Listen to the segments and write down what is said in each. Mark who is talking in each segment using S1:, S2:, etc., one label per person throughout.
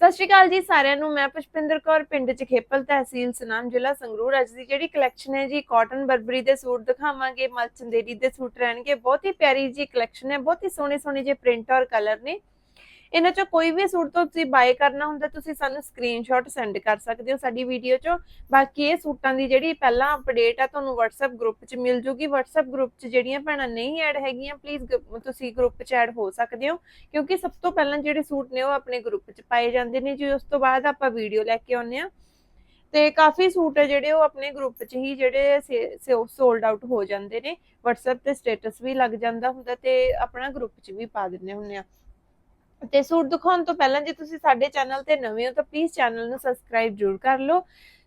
S1: ਸਤਿ ਸ਼੍ਰੀ ਅਕਾਲ ਜੀ ਸਾਰਿਆਂ ਨੂੰ, ਮੈਂ ਪੁਸ਼ਪਿੰਦਰ ਕੌਰ, ਪਿੰਡ ਚਖੇਪਲ ਤਹਿਸੀਲ ਸੁਨਾਮ, ਜ਼ਿਲ੍ਹਾ ਸੰਗਰੂਰ। ਅੱਜ ਦੀ ਜਿਹੜੀ ਕਲੈਕਸ਼ਨ ਹੈ ਜੀ ਕਾਟਨ ਬਰਬਰੀ ਦੇ ਸੂਟ ਦਿਖਾਵਾਂਗੇ ਮਲਚੰਦੇਰੀ ਦੇ ਸੂਟ ਰਹਿਣਗੇ। ਬਹੁਤ ਹੀ ਪਿਆਰੀ ਜੀ ਕਲੈਕਸ਼ਨ ਹੈ, ਬਹੁਤ ਹੀ ਸੋਹਣੇ ਸੋਹਣੇ ਜੇ ਪ੍ਰਿੰਟ ਔਰ ਕਲਰ ਨੇ। ਇਹਨਾਂ ਚੋਂ ਕੋਈ ਵੀ ਸੂਟ ਤੁਸੀਂ ਬਾਏ ਕਰਨਾ ਹੁੰਦਾ, ਤੁਸੀਂ ਸਾਨੂੰ ਸਕਰੀਨਸ਼ਾਟ ਸੈਂਡ ਕਰ ਸਕਦੇ ਹੋ ਸਾਡੀ ਵੀਡੀਓ ਚੋਂ। ਬਾਕੀ ਇਹ ਸੂਟਾਂ ਦੀ ਜਿਹੜੀ ਪਹਿਲਾਂ ਅਪਡੇਟ ਆ, ਤੁਹਾਨੂੰ WhatsApp ਗਰੁੱਪ 'ਚ ਮਿਲ ਜੂਗੀ। WhatsApp ਗਰੁੱਪ 'ਚ ਜਿਹੜੀਆਂ ਭੈਣਾਂ ਨਹੀਂ ਐਡ ਹੈਗੀਆਂ ਪਲੀਜ਼ ਤੁਸੀਂ ਗਰੁੱਪ 'ਚ ਐਡ ਹੋ ਸਕਦੇ ਹੋ। ਕਿਉਂਕਿ ਸਭ ਤੋਂ ਪਹਿਲਾਂ ਜਿਹੜੇ ਸੂਟ ਨੇ ਉਹ ਆਪਣੇ ਗਰੁੱਪ 'ਚ ਪਾਏ ਜਾਂਦੇ ਨੇ। ਜੀ, ਉਸ ਤੋਂ ਬਾਅਦ ਆਪਾਂ ਵੀਡੀਓ ਲੈ ਕੇ ਆਉਂਦੇ ਆ ਤੇ ਕਾਫੀ ਸੂਟ ਹੈ ਜਿਹੜੇ ਉਹ ਆਪਣੇ ਗਰੁੱਪ 'ਚ ਹੀ ਜਿਹੜੇ ਸੋਲਡ ਆਊਟ ਹੋ ਜਾਂਦੇ ਨੇ। WhatsApp ਤੇ ਸਟੇਟਸ ਵੀ ਲੱਗ ਜਾਂਦਾ ਹੁੰਦਾ ਤੇ ਆਪਣਾ ਗਰੁੱਪ 'ਚ ਵੀ ਪਾ ਦਿੰਦੇ ਹੁੰਦੇ ਆ ਤੇ ਸੂਟ ਦਿਖਾਉਣ ਤੋਂ ਪਹਿਲਾਂ ਜੇ ਤੁਸੀਂ ਸਾਡੇ ਚੈਨਲ ਤੇ ਨਵੇਂ ਹੋ ਤਾਂ ਪਲੀਜ਼ ਚੈਨਲ ਨੂੰ ਸਬਸਕ੍ਰਾਈਬ ਜ਼ਰੂਰ ਕਰ ਲਓ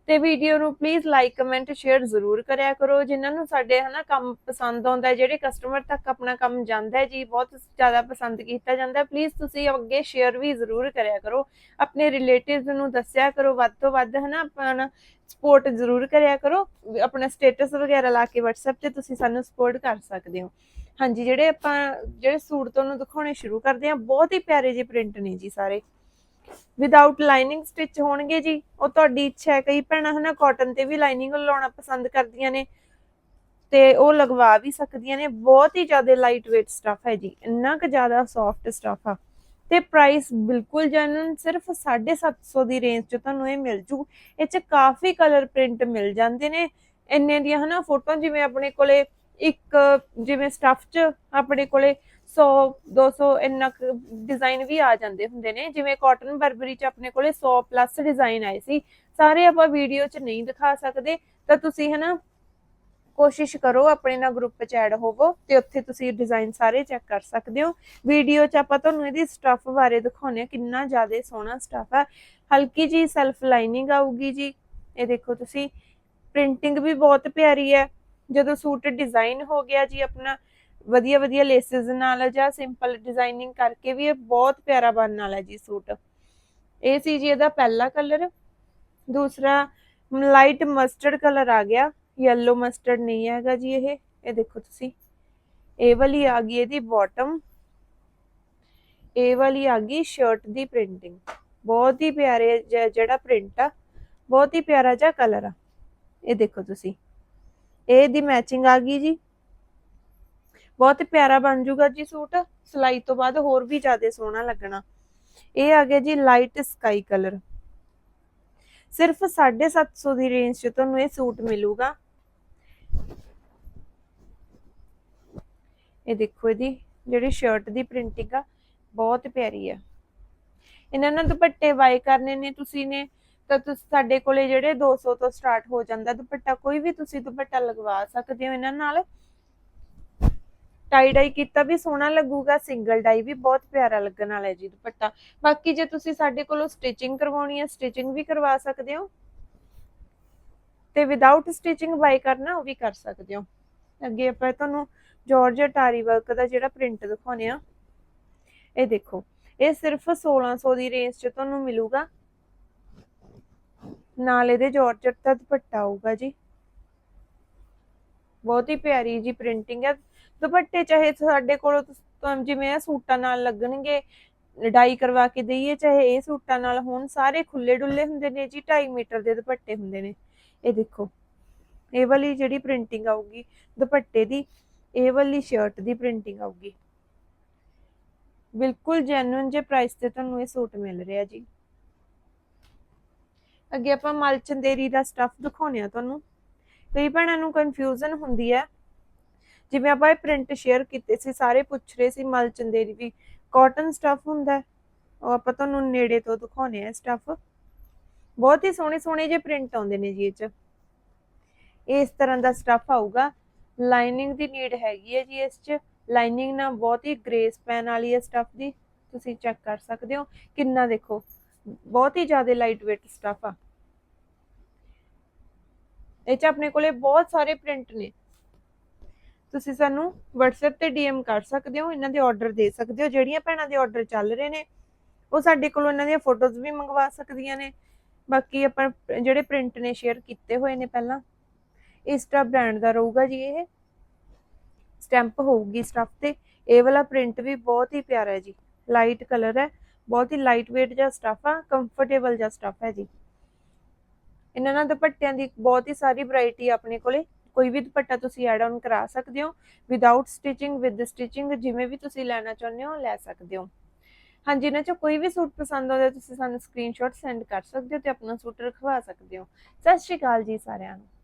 S1: ਤੇ ਵੀਡੀਓ ਨੂੰ ਪਲੀਜ਼ ਲਾਈਕ ਕਮੈਂਟ ਸ਼ੇਅਰ ਜ਼ਰੂਰ ਕਰਿਆ ਕਰੋ। ਜਿਨ੍ਹਾਂ ਨੂੰ ਸਾਡੇ ਹਨਾ ਕੰਮ ਪਸੰਦ ਆਉਂਦਾ ਹੈ, ਜਿਹੜੇ ਕਸਟਮਰ ਤੱਕ ਆਪਣਾ ਕੰਮ ਜਾਂਦਾ ਹੈ, ਜੀ ਬਹੁਤ ਜ਼ਿਆਦਾ ਪਸੰਦ ਕੀਤਾ ਜਾਂਦਾ ਪਲੀਜ਼ ਤੁਸੀਂ ਅੱਗੇ ਸ਼ੇਅਰ ਵੀ ਜ਼ਰੂਰ ਕਰਿਆ ਕਰੋ। ਆਪਣੇ ਰਿਲੇਟਿਵਸ ਨੂੰ ਦੱਸਿਆ ਕਰੋ, ਵੱਧ ਤੋਂ ਵੱਧ ਹਨਾ ਆਪਣਾ ਸਪੋਰਟ ਜ਼ਰੂਰ ਕਰਿਆ ਕਰੋ। ਆਪਣਾ ਸਟੇਟਸ ਵਗੈਰਾ ਲਾ ਕੇ WhatsApp ਤੇ ਤੁਸੀਂ ਸਾਨੂੰ ਸਪੋਰਟ ਕਰ ਸਕਦੇ ਹੋ। ਹਾਂਜੀ, ਜਿਹੜੇ ਆਪਾਂ, ਜਿਹੜੇ ਸੂਟ ਤੁਹਾਨੂੰ ਦਿਖਾਉਣੇ ਸ਼ੁਰੂ ਕਰਦੇ ਹਾਂ, ਬਹੁਤ ਹੀ ਪਿਆਰੇ ਜਿਹੇ ਪ੍ਰਿੰਟ ਨੇ ਜੀ ਸਾਰੇ। ਵਿਦਆਊਟ ਲਾਈਨਿੰਗ ਸਟਿਚ ਹੋਣਗੇ ਜੀ, ਉਹ ਤੁਹਾਡੀ ਇੱਛਾ ਹੈ, ਕਈ ਭੈਣਾਂ ਹਨਾ ਕਾਟਨ ਤੇ ਵੀ ਲਾਈਨਿੰਗ ਲਾਉਣਾ ਪਸੰਦ ਕਰਦੀਆਂ ਨੇ, ਤੇ ਉਹ ਲਗਵਾ ਵੀ ਸਕਦੀਆਂ ਨੇ। ਬਹੁਤ ਹੀ ਜ਼ਿਆਦਾ ਲਾਈਟ weight ਸਟਫ ਹੈ ਜੀ, ਇੰਨਾ ਕੁ ਜ਼ਿਆਦਾ ਸੌਫਟ ਸਟਫ ਆ। ਤੇ ਪ੍ਰਾਈਸ ਬਿਲਕੁਲ ਜੈਨੂਨ ਸਿਰਫ 750 ਦੀ ਰੇਂਜ 'ਚ ਤੁਹਾਨੂੰ ਇਹ ਮਿਲ ਜੂ। ਇਹ 'ਚ ਕਾਫੀ ਕਲਰ ਪ੍ਰਿੰਟ ਮਿਲ ਜਾਂਦੇ ਨੇ। ਇੰਨੇ ਦੀਆਂ ਹਨਾ ਫੋਟੋ ਜਿਵੇਂ ਆਪਣੇ ਕੋਲੇ ਇੱਕ ਜਿਵੇਂ ਸਟਫ 'ਚ ਆਪਣੇ ਕੋਲੇ 100 200 ਇੰਨਾ ਡਿਜ਼ਾਈਨ ਵੀ ਆ ਜਾਂਦੇ ਹੁੰਦੇ ਨੇ। ਜਿਵੇਂ ਕਾਟਨ ਬਰਬਰੀ 'ਚ ਆਪਣੇ ਕੋਲੇ 100 ਪਲੱਸ ਡਿਜ਼ਾਈਨ ਆਏ ਸੀ। ਸਾਰੇ ਆਪਾਂ ਵੀਡੀਓ 'ਚ ਨਹੀਂ ਦਿਖਾ ਸਕਦੇ। ਤਾਂ ਤੁਸੀਂ ਹਨਾ ਕੋਸ਼ਿਸ਼ ਕਰੋ ਆਪਣੇ ਨਾਲ ਗਰੁੱਪ 'ਚ ਐਡ ਹੋਵੋ ਤੇ ਉੱਥੇ ਤੁਸੀਂ ਡਿਜ਼ਾਈਨ ਸਾਰੇ ਚੈੱਕ ਕਰ ਸਕਦੇ ਹੋ। ਵੀਡੀਓ 'ਚ ਆਪਾਂ ਤੁਹਾਨੂੰ ਇਹਦੀ ਸਟਫ ਬਾਰੇ ਦਿਖਾਉਨੇ ਆ ਕਿੰਨਾ ਜ਼ਿਆਦਾ ਸੋਹਣਾ ਸਟਫ ਹੈ ਹਲਕੀ ਜੀ ਸੈਲਫ ਲਾਈਨਿੰਗ ਆਊਗੀ ਜੀ। ਇਹ ਦੇਖੋ ਤੁਸੀਂ। ਪ੍ਰਿੰਟਿੰਗ ਵੀ ਬਹੁਤ ਪਿਆਰੀ ਹੈ। ਜਦੋਂ ਸੂਟ ਡਿਜ਼ਾਈਨ ਹੋ ਗਿਆ ਜੀ ਆਪਣਾ, ਵਧੀਆ ਵਧੀਆ ਲੇਸਿਸ ਨਾਲ ਜਾਂ ਸਿੰਪਲ ਡਿਜ਼ਾਈਨਿੰਗ ਕਰਕੇ ਵੀ ਇਹ ਬਹੁਤ ਪਿਆਰਾ ਬਣਨ ਵਾਲਾ ਜੀ ਸੂਟ। ਇਹ ਸੀ ਜੀ ਇਹਦਾ ਪਹਿਲਾ ਕਲਰ ਦੂਸਰਾ ਲਾਈਟ ਮਸਟਰਡ ਕਲਰ ਆ ਗਿਆ। ਯੈਲੋ ਮਸਟਰਡ ਨਹੀਂ ਹੈਗਾ ਜੀ ਇਹ। ਇਹ ਦੇਖੋ ਤੁਸੀਂ। ਇਹ ਵਾਲੀ ਆ ਗਈ ਇਹਦੀ ਬਾਟਮ ਇਹ ਵਾਲੀ ਆ ਗਈ ਸ਼ਰਟ ਦੀ ਪ੍ਰਿੰਟਿੰਗ ਬਹੁਤ ਹੀ ਪਿਆਰੇ ਜਿਹੜਾ ਪ੍ਰਿੰਟ ਆ, ਬਹੁਤ ਹੀ ਪਿਆਰਾ ਜਿਹਾ ਕਲਰ ਆ। ਇਹ ਦੇਖੋ ਤੁਸੀਂ। ਇਹ ਦੀ ਮੈਚਿੰਗ ਆ ਗਈ ਜੀ। ਬਹੁਤ ਪਿਆਰਾ ਬਣ ਜੂਗਾ ਜੀ ਸੂਟ। ਸਲਾਈ ਤੋਂ ਬਾਅਦ ਹੋਰ ਵੀ ਜ਼ਿਆਦਾ ਸੋਹਣਾ ਲੱਗਣਾ। ਇਹ ਆ ਗਿਆ ਜੀ ਲਾਈਟ ਸਕਾਈ ਕਲਰ ਸਿਰਫ 750 ਦੀ ਰੇਂਜ 'ਚ ਤੁਹਾਨੂੰ ਇਹ ਸੂਟ ਮਿਲੂਗਾ। ਇਹ ਦੇਖੋ ਇਹਦੀ ਜਿਹੜੀ ਸ਼ਰਟ ਦੀ ਪ੍ਰਿੰਟਿੰਗ ਆ, ਬਹੁਤ ਪਿਆਰੀ ਆ। ਇਹਨਾਂ ਨਾਲ ਦੁਪੱਟੇ ਵਾਈ ਕਰਨੇ ਨੇ, ਤੁਸੀਂ ਨੇ ਤਾਂ ਤੁਸੀਂ, ਸਾਡੇ ਕੋਲੇ ਜਿਹੜੇ 200 ਤੋਂ ਸਟਾਰਟ ਹੋ ਜਾਂਦਾ ਦੁਪੱਟਾ, ਕੋਈ ਵੀ ਤੁਸੀਂ ਦੁਪੱਟਾ ਲਗਵਾ ਸਕਦੇ ਹੋ ਇਹਨਾਂ ਨਾਲ। ਟਾਈ ਡਾਈ ਕੀਤਾ ਵੀ ਸੋਹਣਾ ਲੱਗੂਗਾ, ਸਿੰਗਲ ਡਾਈ ਵੀ ਬਹੁਤ ਪਿਆਰਾ ਲੱਗਣ ਵਾਲਾ ਹੈ ਜੀ ਦੁਪੱਟਾ। ਬਾਕੀ ਜੇ ਤੁਸੀਂ ਸਾਡੇ ਕੋਲੋਂ ਸਟਿਚਿੰਗ ਕਰਵਾਉਣੀ ਹੈ, ਸਟਿਚਿੰਗ ਵੀ ਕਰਵਾ ਸਕਦੇ ਹੋ। ਤੇ ਵਿਦਆਊਟ ਸਟਿਚਿੰਗ ਬਾਈ ਕਰਨਾ, ਉਹ ਵੀ ਕਰ ਸਕਦੇ ਹੋ। ਅੱਗੇ ਆਪਾਂ ਤੁਹਾਨੂੰ ਜਾਰਜਟ ਆਰੀ ਵਰਕ ਦਾ ਜਿਹੜਾ ਪ੍ਰਿੰਟ ਦਿਖਾਉਨੇ ਆ ਇਹ ਦੇਖੋ, ਇਹ ਸਿਰਫ 1600 ਦੀ ਰੇਂਜ 'ਚ ਤੁਹਾਨੂੰ ਮਿਲੂਗਾ। ਨਾਲ ਇਹਦੇ ਜਾਰਜਟ ਦਾ ਦੁਪੱਟਾ ਆਊਗਾ ਜੀ। ਬਹੁਤ ਹੀ ਪਿਆਰੀ ਜੀ ਪ੍ਰਿੰਟਿੰਗ ਹੈ ਦੁਪੱਟੇ ਚਾਹੇ ਸਾਡੇ ਕੋਲ ਜਿਵੇਂ ਇਹ ਸੂਟਾਂ ਨਾਲ ਲੱਗਣਗੇ, ਡਾਈ ਕਰਵਾ ਕੇ ਦਈਏ, ਚਾਹੇ ਇਹ ਸੂਟਾਂ ਨਾਲ ਹੋਣ, ਸਾਰੇ ਖੁੱਲੇ ਡੁੱਲੇ ਹੁੰਦੇ ਨੇ ਜੀ 2.5 ਮੀਟਰ ਦੇ ਦੁਪੱਟੇ ਹੁੰਦੇ ਨੇ। ਇਹ ਦੇਖੋ, ਇਹ ਵਾਲੀ ਜਿਹੜੀ ਪ੍ਰਿੰਟਿੰਗ ਆਊਗੀ, ਦੁਪੱਟੇ ਦੀ, ਇਹ ਵਾਲੀ ਸ਼ਰਟ ਦੀ ਪ੍ਰਿੰਟਿੰਗ ਆਊਗੀ। ਬਿਲਕੁਲ ਜੈਨੂਇਨ ਜੇ ਪ੍ਰਾਈਸ ਤੇ ਤੁਹਾਨੂੰ ਇਹ ਸੂਟ ਮਿਲ ਰਿਹਾ ਜੀ। ਅੱਗੇ ਆਪਾਂ ਮਲਚੰਦੇਰੀ ਦਾ ਸਟਫ ਦਿਖਾਉਨੇ ਆ ਤੁਹਾਨੂੰ। ਕਈ ਭੈਣਾਂ ਨੂੰ ਕਨਫਿਊਜ਼ਨ ਹੁੰਦੀ ਹੈ। ਜਿਵੇਂ ਆਪਾਂ ਇਹ ਪ੍ਰਿੰਟ ਸ਼ੇਅਰ ਕੀਤੇ ਸੀ, ਸਾਰੇ ਪੁੱਛ ਰਹੇ ਸੀ ਮਲਚੰਦੇਰੀ ਵੀ ਕਾਟਨ ਸਟਫ ਹੁੰਦਾ ਉਹ ਆਪਾਂ ਤੁਹਾਨੂੰ ਨੇੜੇ ਤੋਂ ਦਿਖਾਉਨੇ ਆ ਸਟਫ ਬਹੁਤ ਹੀ ਸੋਹਣੇ ਸੋਹਣੇ ਜਿਹੇ ਪ੍ਰਿੰਟ ਆਉਂਦੇ ਨੇ ਜੀ ਇਹ 'ਚ। ਇਸ ਤਰ੍ਹਾਂ ਦਾ ਸਟਫ ਆਊਗਾ। ਲਾਈਨਿੰਗ ਦੀ ਨੀਡ ਹੈਗੀ ਹੈ ਜੀ ਇਸ 'ਚ। ਲਾਈਨਿੰਗ ਨਾਲ ਬਹੁਤ ਹੀ ਗ੍ਰੇਸ ਪੈਨ ਵਾਲੀ ਹੈ ਸਟਫ ਦੀ। ਤੁਸੀਂ ਚੈੱਕ ਕਰ ਸਕਦੇ ਹੋ। ਕਿੰਨਾ ਦੇਖੋ। ਬਹੁਤ ਹੀ ਜ਼ਿਆਦਾ ਲਾਈਟ weight ਸਟਫ ਆ। ਇਹ 'ਚ ਆਪਣੇ ਕੋਲੇ ਬਹੁਤ ਸਾਰੇ ਪ੍ਰਿੰਟ ਨੇ। ਤੁਸੀਂ ਸਾਨੂੰ WhatsApp ਤੇ DM ਕਰ ਸਕਦੇ ਹੋ, ਇਹਨਾਂ ਦੇ ਆਰਡਰ ਦੇ ਸਕਦੇ ਹੋ, ਜਿਹੜੀਆਂ ਭੈਣਾਂ ਦੇ ਆਰਡਰ ਚੱਲ ਰਹੇ ਨੇ। ਉਹ ਸਾਡੇ ਕੋਲੋਂ ਇਹਨਾਂ ਦੀਆਂ ਫੋਟੋਜ਼ ਵੀ ਮੰਗਵਾ ਸਕਦੀਆਂ ਨੇ। ਬਾਕੀ ਆਪਾਂ ਜਿਹੜੇ ਪ੍ਰਿੰਟ ਨੇ ਸ਼ੇਅਰ ਕੀਤੇ ਹੋਏ ਨੇ ਪਹਿਲਾਂ ਇਸਟਾ ਬ੍ਰਾਂਡ ਦਾ ਰਹੂਗਾ ਜੀ ਇਹ। ਸਟੈਂਪ ਹੋਊਗੀ ਸਟਫ ਤੇ। ਇਹ ਵਾਲਾ ਪ੍ਰਿੰਟ ਵੀ ਬਹੁਤ ਹੀ ਪਿਆਰਾ ਹੈ ਜੀ। ਲਾਈਟ ਕਲਰ ਹੈ। ਬਹੁਤ ਹੀ ਲਾਈਟ weight ਜਿਹਾ ਸਟਫ ਆ ਕੰਫਰਟੇਬਲ ਜਿਹਾ ਸਟਫ ਹੈ ਜੀ। ਇਹਨਾਂ ਨਾਲ ਦੁਪੱਟਿਆਂ ਦੀ ਬਹੁਤ ਹੀ ਸਾਰੀ ਵੈਰਾਈਟੀ ਆਪਣੇ ਕੋਲੇ। ਕੋਈ ਵੀ ਦੁਪੱਟਾ ਤੁਸੀਂ ਐਡ ਆਨ ਕਰਾ ਸਕਦੇ ਹੋ। ਵਿਦਆਊਟ ਸਟਿਚਿੰਗ ਵਿਦ ਸਟਿਚਿੰਗ ਜਿਵੇਂ ਵੀ ਤੁਸੀਂ ਲੈਣਾ ਚਾਹੁੰਦੇ ਹੋ, ਲੈ ਸਕਦੇ ਹੋ। ਹਾਂਜੀ, ਇਹਨਾਂ ਚੋਂ ਕੋਈ ਵੀ ਸੂਟ ਪਸੰਦ ਆਉਂਦਾ, ਤੁਸੀਂ ਸਾਨੂੰ ਸਕਰੀਨਸ਼ਾਟ ਸੈਂਡ ਕਰ ਸਕਦੇ ਹੋ ਤੇ ਆਪਣਾ ਸੂਟ ਰਖਵਾ ਸਕਦੇ ਹੋ। ਸਤਿ ਸ਼੍ਰੀ ਅਕਾਲ ਜੀ ਸਾਰਿਆਂ ਨੂੰ।